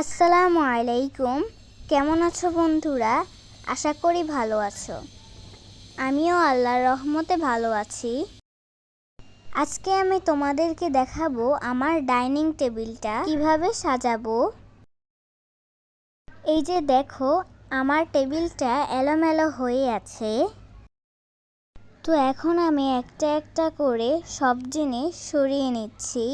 আসসালামু আলাইকুম। কেমন আছো বন্ধুরা? আশা করি ভালো আছো। আমিও আল্লাহর রহমতে ভালো আছি। আজকে আমি তোমাদেরকে দেখাবো আমার ডাইনিং টেবিলটা কীভাবে সাজাবো। এই যে দেখো, আমার টেবিলটা এলোমেলো হয়ে আছে। তো এখন আমি একটা একটা করে সব জিনিস সরিয়ে নিচ্ছি।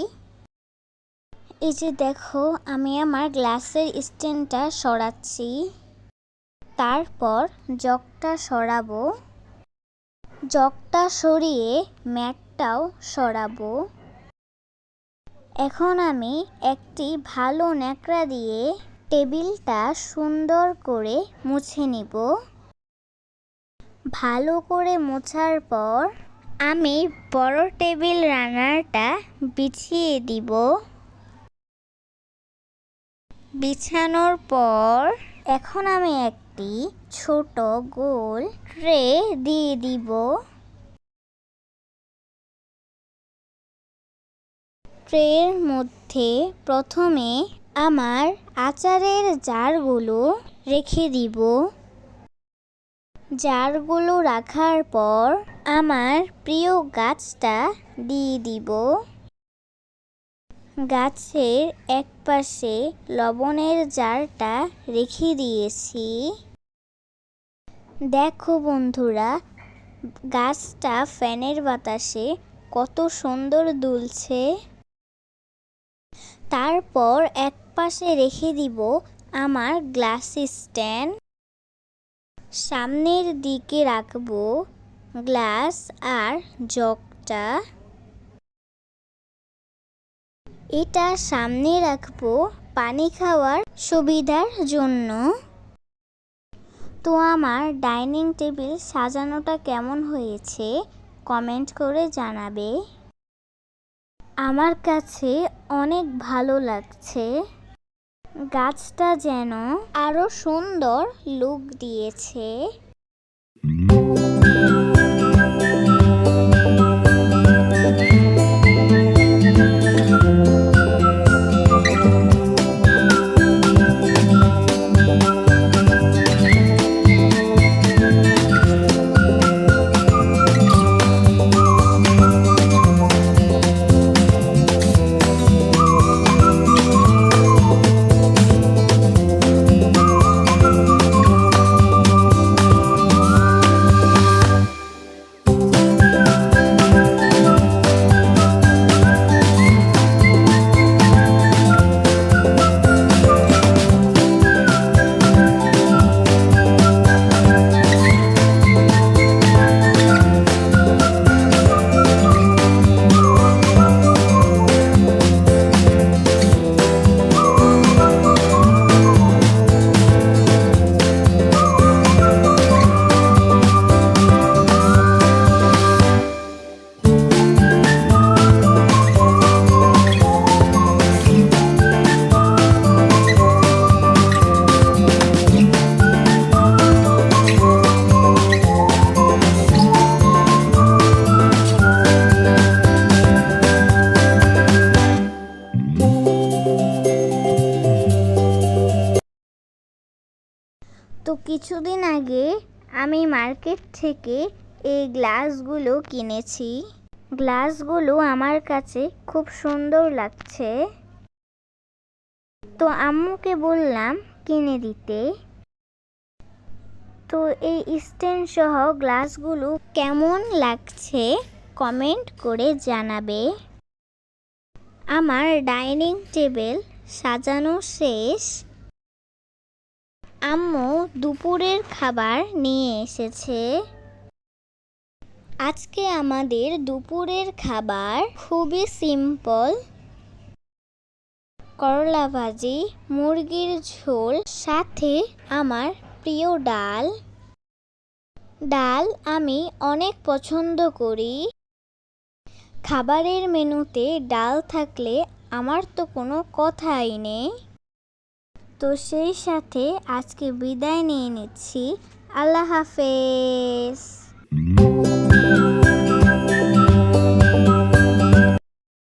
এই যে দেখো, আমি আমার গ্লাসের স্ট্যান্ডটা সরাচ্ছি। তারপর জগটা সরাবো। জগটা সরিয়ে ম্যাটটাও সরাবো। এখন আমি একটি ভালো ন্যাকড়া দিয়ে টেবিলটা সুন্দর করে মুছে নিব। ভালো করে মোছার পর আমি বড় টেবিল রানারটা বিছিয়ে দিব। বিছানোর পর এখন আমি একটি ছোট গোল ট্রে দিয়ে দিব। ট্রের মধ্যে প্রথমে আমার আচারের জারগুলো রেখে দিব। জারগুলো রাখার পর আমার প্রিয় গাছটা দিয়ে দিব। গাছের এক পাশে লবণের জারটা রেখে দিয়েছি। দেখো বন্ধুরা, গাছটা ফ্যানের বাতাসে কত সুন্দর দুলছে। তারপর এক পাশে রেখে দিব আমার গ্লাস স্ট্যান্ড। সামনের দিকে রাখব গ্লাস আর জগটা। এটা সামনে রাখব পানি খাওয়ার সুবিধার জন্য। তো আমার ডাইনিং টেবিল সাজানোটা কেমন হয়েছে কমেন্ট করে জানাবে। আমার কাছে অনেক ভালো লাগছে। গাছটা যেন আরও সুন্দর লুক দিয়েছে। কিছুদিন আগে আমি মার্কেট থেকে এই গ্লাসগুলো কিনেছি। গ্লাসগুলো আমার কাছে খুব সুন্দর লাগছে। তো আম্মুকে বললাম কিনে দিতে। তো এই স্ট্যান্ড সহ গ্লাসগুলো কেমন লাগছে কমেন্ট করে জানাবে। আমার ডাইনিং টেবিল সাজানো শেষ। আম্মু দুপুরের খাবার নিয়ে এসেছে। আজকে আমাদের দুপুরের খাবার খুবই সিম্পল করলা ভাজি, মুরগির ঝোল, সাথে আমার প্রিয় ডাল। ডাল আমি অনেক পছন্দ করি। খাবারের মেনুতে ডাল থাকলে আমার তো কোনো কথাই নেই। তো সেই সাথে আজকে বিদায় নিয়ে নিচ্ছি। আল্লাহ হাফেজ।